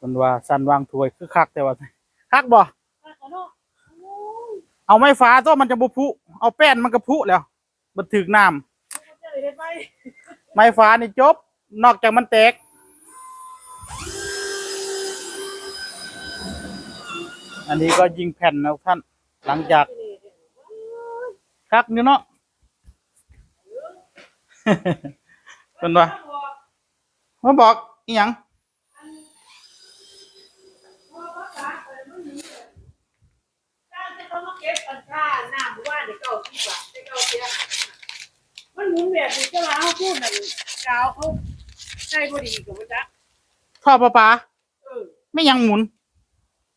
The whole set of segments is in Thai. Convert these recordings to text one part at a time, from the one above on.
มันว่าสันวางถวยคือคักแต่ว่าคักบ่เอาไม้ฟ้าตัวมันจะบ่พุเอาแป้นมันก็พุแล้วมันถึกน้ำไม้ฟ้านี่จบ นอกจากมันแตกอันนี้ก็ยิงแผ่นนะท่าน หลังจากคักอยู่เนาะเป็นว่ามาบอกอีหยัง มันหมุนแบบนี้จะมาเขาพูดนั่นกาวเขาใช่พอดีกับมันจักท่อประปาเออ ไม่ยังหมุน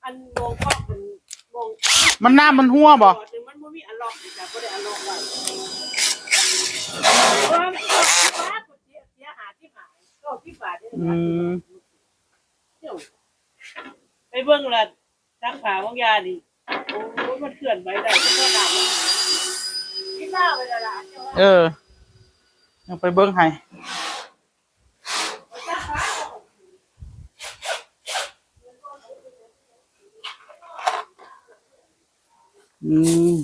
อันมองกล้องมันมองมันหน้ามันหัวบ่แต่มันไม่มีอันล็อกแต่ก็ได้อันล็อกไว้เพราะมันก็ฟ้าก็เสียเสียหาที่หายก็ที่บาทเนี่ยอืมไปเบิ่งละทั้งขาของยาดิโอ้ยมันเคลื่อนไปได้ก็หนามันที่ห น้าไปละละเออยังไปเบิ้งให้อืม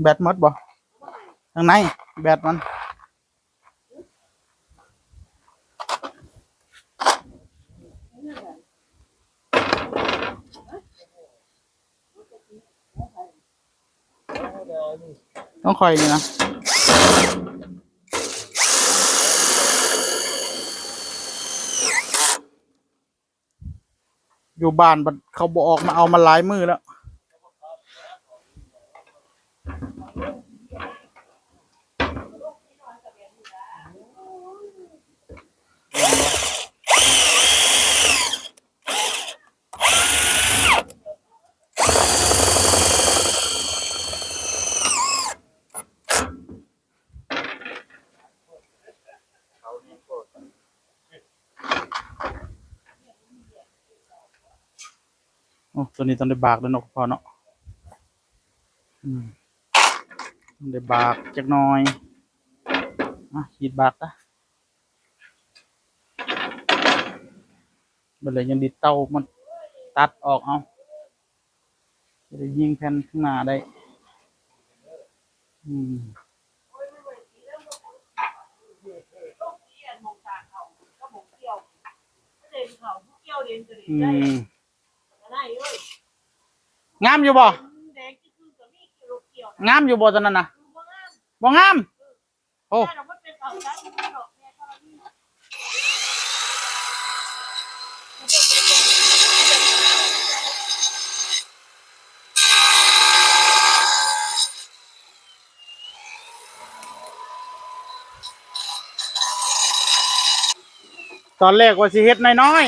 แบตหมดบ่ข้างในแบตมัน ต้องคอยนี่นะอยู่บ้านบัดเขาบอออกมาเอามาหลายมือแล้ว ตัวนี้ต้องได้บากแล้วเนาะพอเนาะอืมต้องได้บากจักหน่อยอะขีดบากนะมันเลยยังดิดเต้ามันตัดออกเอาจะได้ยิงแผ่นข้างหน้าได้ อืมองตาเขาก็ม งามอยู่บ่งามอยู่บ่ตอนนั้นนะบ่งามบ่งามโอ้ตอนแรกว่าสิเฮ็ดน้อย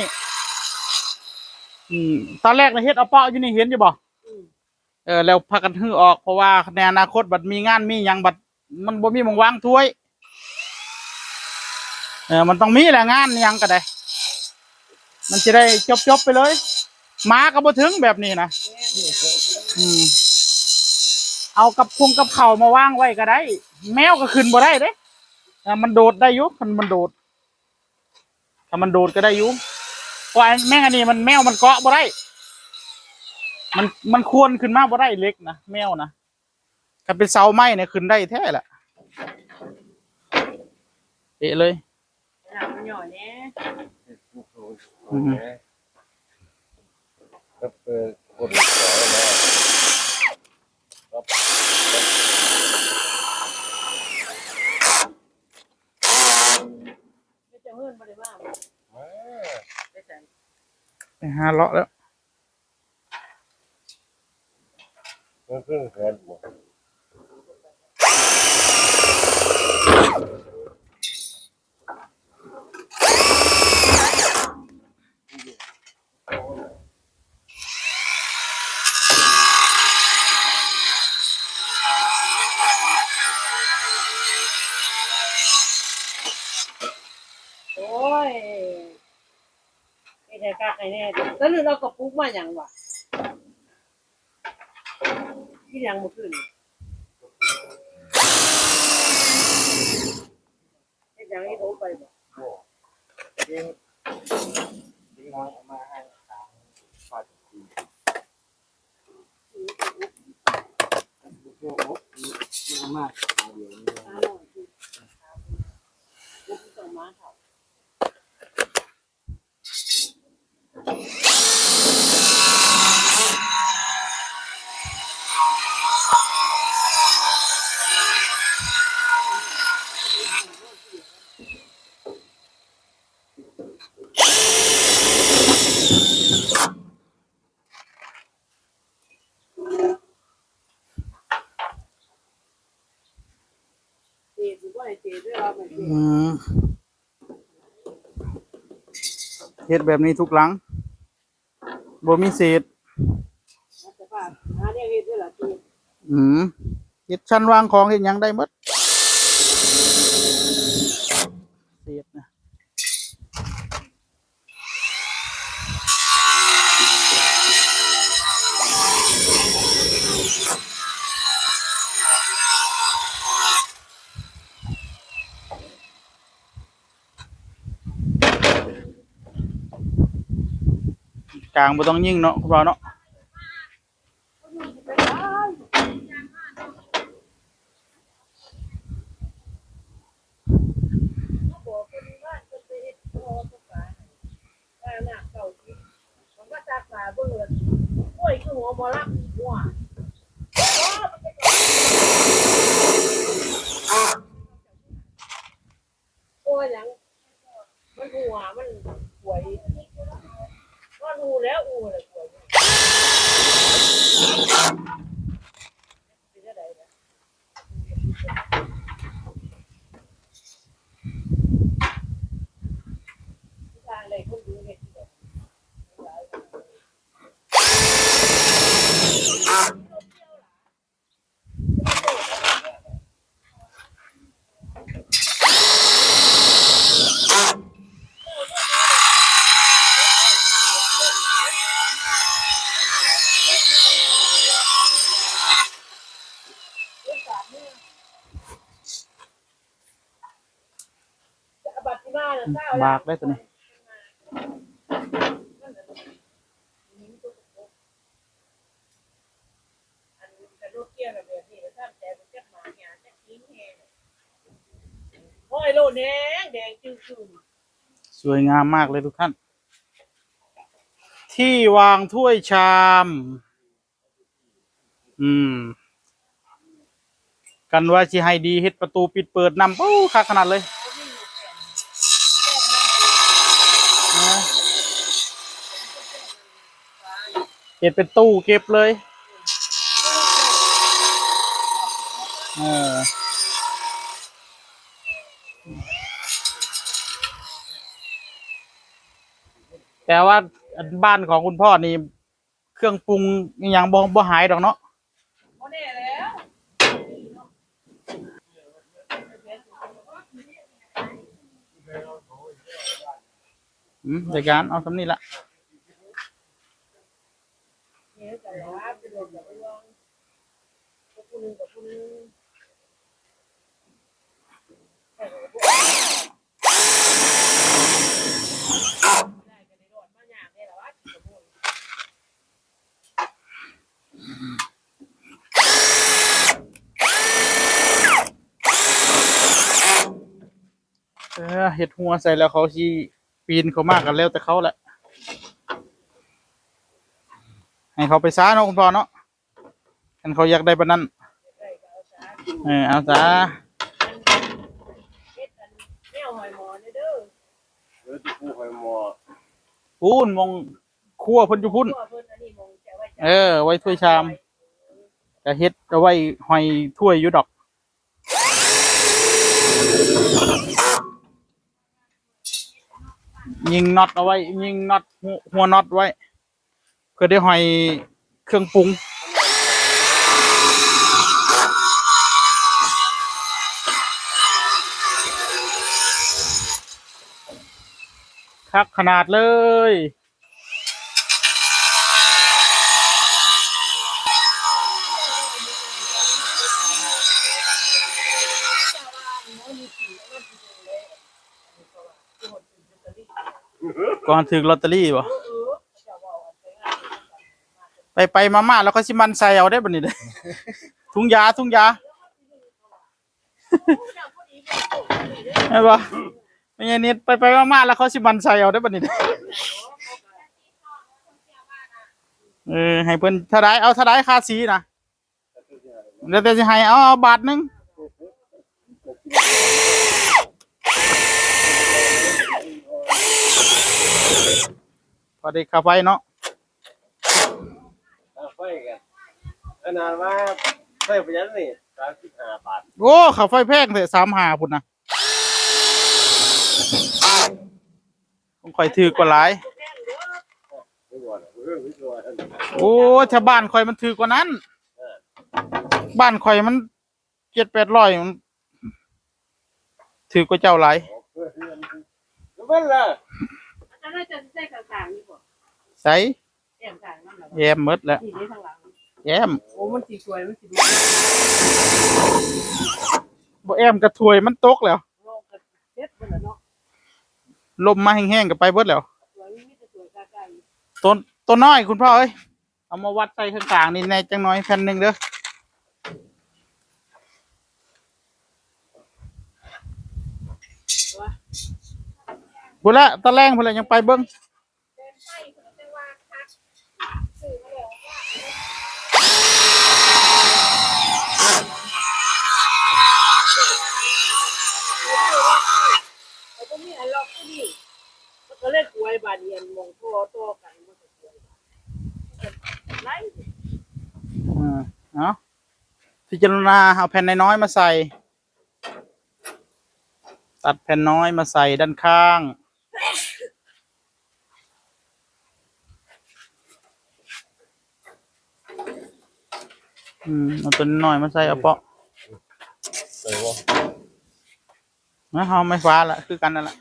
ๆอืมตอนแรกน่ะเฮ็ดเอาเปาะอยู่นี่เห็นอยู่บ่ เออแล้วพากันฮื้อออกเพราะว่าในอนาคตบัดมีงานมีหยังบัดมันบ่มีมองวางถ้วยเออมันต้องมีแหละงานยังก็ได้ มันจะได้จบๆไปเลยหมาก็บ่ถึงแบบนี้นะอืมเอากับพงกับเข่ามาวางไว้ก็ได้ แมวก็ขึ้นบ่ได้เด้เออมันโดดได้ยู่มันมันโดดถ้ามันโดดก็ได้ยู่เพราะแม่งอันนี้มันแมวมันเกาะบ่ได้ มันมันควรขึ้นมาบ่ได้เล็กนะแมวนะถ้าเป็นเสาไม้เนี่ยขึ้นได้แท้แหละเอะเลยหนังมันหน่อยเนี่ยอืมก็เป็นคนสวยแล้วครับไม่จะเฮิร์นมาได้มากมาได้แต่ไปหาเลาะแล้ว มันคือแฟนผมโอ้ยไอ้แท้กากไอ้แน่แล้วหรือเราก็ปลุ๊กมาอย่างวะ ที่ยังบ่ขึ้นเฮ็ดหยังให้โทรไปบ่จริงยิงน้อยเอามาให้ตามฟาดทีโอ้โหมาก อืมเฮ็ดแบบนี้ทุกหลังบ่มีเศษรัฐบาลหาเรียกเฮ็ดด้วยล่ะเจ็บอืมเฮ็ดชั้นวางของเฮ็ดหยังได้หมดางบ่ต้องยิ่งเนาะคุณบ่าวเนาะบอกคนบ้านก็ไปเฮ็ดพอก็ฝาว่าหน้าเก่าสิผมว่าตาฝาเบิ่งเลยโอ้ยคือหัวบ่รับหัวโอ้ยหลังมันหัวมันหวยก็รู้แล้วอูเลยหวยเป็นจังไดนะ ทางเลยคนดูเห็นแบบ บัตรที่บ้านเก้า บากได้ตัวนี้ อันกระโดดเกี่ยวกับแบบนี้แล้วท่านแต่มันจะหมาหยาจะทิ้งแห้งโอ้ยโลแดงแดงจืดสวยงามมากเลยทุกท่าน ที่วางถ้วยชาม อืม กันว่าสิให้ดีเฮ็ดประตูปิดเปิดนำโอ้คักขนาดเลย เก็บเป็นตู้เก็บเลยเออแต่ว่าบ้านของคุณพ่อนี่ เครื่องปรุงอย่างบ่บ่หายดอกเนาะอืมรายการเอาสำนีละ ยแต่ว่าเป็นลมแบบว่าผู้นึงกับผู้นึงได้กันในรถมาหยาบเนี่ยแหละว่าเออเห็ดหัวใส่แล้วเขาชีปีนเขามากกันแล้วแต่เขาแหละ ให้เขาไปซ้าเนาะคุณพ่อเนาะกันเขาอยากได้ปานนั้นเออเอาซะเฮ็ดอันแนวหอยหมอเนี่ยด้อเดี๋ยวที่ผู้คอยมอพูนมองครัวเพิ่นอยู่พุ่น ตัวเพิ่นอันนี้มองจะไว้เออ ไว้ถ้วยชามก็เฮ็ดเอาไว้หอยถ้วยอยู่ดอก ยิงน็อตเอาไว้ ยิงน็อตหัวหัวน็อตไว้ ก็ได้หอยเครื่องปรุงคักขนาดเลยก่อนถึงลอตเตอรี่ป่ะ ไปไปมามาแล้วก็สิมันใส่เอาได้บัดนี้เด้อถุงยาถุงยาเจ้าพอดีบ่ได้ไอ้บ่ไม่ใช่นิดไปไปมามาแล้วเขาสิมันใส่เอาได้บัดนี้เด้อเออให้เพิ่นเท่าใดเอาเท่าใดค่าสีนะแล้วแต่สิให้เอาเอาบาทหนึงพอดีค่าไฟเนาะเอาไฟกันขนาดว่าไฟประหยัดนี่สามสิบห้าบาทโอ้ค่าไฟแพงเถอะ35พุ่นน่ะผมค่อยถือกว่าหลาย ไม่บ่นเรื่องไม่บ่นโอ้ชาวบ้านข่อยมันถือกว่านั้น บ้านข่อยมันเจ็ดแปดร้อยมันถือกว่าเจ้าหลายก็เป็นล่ะ อันนั้นจะใส่ข้างๆนี่บ่ ใส่ แอมข้างนั่นแหละแยมหมดแล้วนี่นี่ข้างหลังแยมโอ้มันสิสวยมันสิดูบ่แอมกระถวยมันตกแล้ว โลกก็เฮ็ดเบิ่นล่ะเนาะลมมาแห้งๆก็ไปเบิดแล้ว สวยมีแต่สวยกาไก่ต้นต้นน้อยคุณพ่อเอ้ยเอามาวัดใส่ข้างกลางนี่ในจังน้อยแผ่นหนึ่งเด้อพุ่นละตะแรงพุ่นละยังไปเบิ้ง แล้วก็มีอันล็อกที่นี่มันก็เลยกวยบาดเรียนมองโตโตกันมันก็สวยไล่ อ่าเนาะพิ จารณาเอาแผ่นน้อยๆมาใส่ ตัดแผ่นน้อยมาใส่ด้านข้าง อืมเอาตัวน้อยมาใส่เอาเปาะเลยว่นะเอาไม่ฟ้าละคือกันนั่นแหละ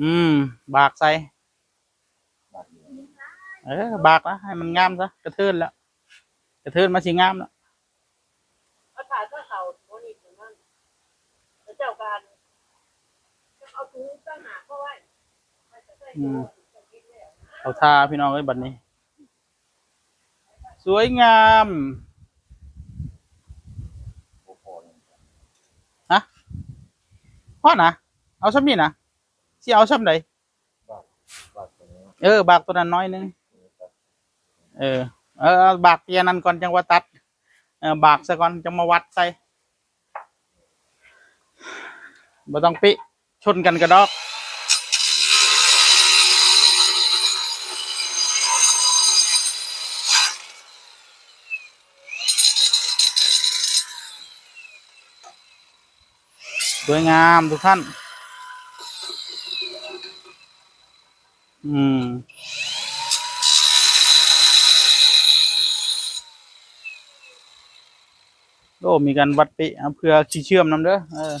อืม บากใส่ เออบากละให้มันงามซะกระเทินแล้วกระเทินมาสิงามแล้วเอาถ่ายก็เขาโมนี่ตรงนั้นแล้วเจ้าการเอาถุงตั้งหาเข้าไว้มันจะใส่ตัวจะกินแล้วเอาทาพี่น้องไว้บัดนี้ สวยงามฮะพ่อนะเอาซ้ำนี่นะสิเอาซ้ำใดบาทตัวนี้เออบากตัวนั้นน้อยหนึง เออเออเอาบากเตียนั้นก่อนจังว่าตัด เออบากซะก่อนจังมาวัดใส่บ่ต้องปิ ชนกันกระดอกสวยงามทุกท่าน อืม โอ้มีการวัดปิเอาเพื่อชี้เชื่อมนำเด้อเออ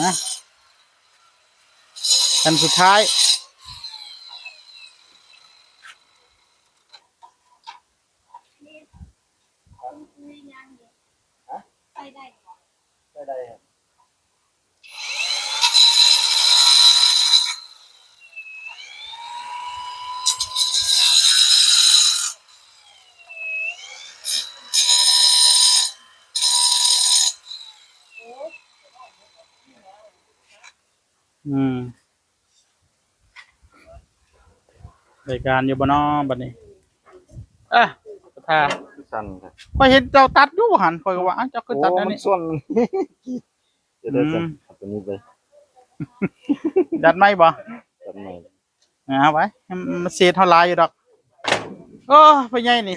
นะอันสุดท้าย อืมรายการอยู่บ่เนอบัดนี้อะท่าสั้นครับค่อยเห็นเจ้าตัดอยู่หันค่อยก็ว่าอ้าวเจ้าคือตัดอันมันี้ส่วนจะได้จับอืมเอาตัวนี้ไปดัดไม่บ่จับใหม่เอาไว้ให้มันเสียเท่าไรอยู่ดอกโอ้ไปใหญ่นี่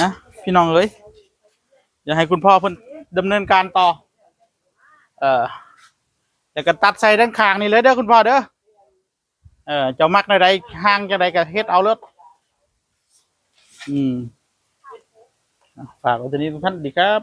นะพี่น้องเอ้ยอย่าให้คุณพ่อเพิ่นดำเนินการต่อ เออเดี๋ยวก็ตัดใส่ด้านข้างนี่เลยเด้อคุณพ่อเด้อเออเจ้ามักในใดห่างจะใดก็เฮ็ดเอาเลยอืมฝากไว้ตัวนี้ทุกท่านดีครับ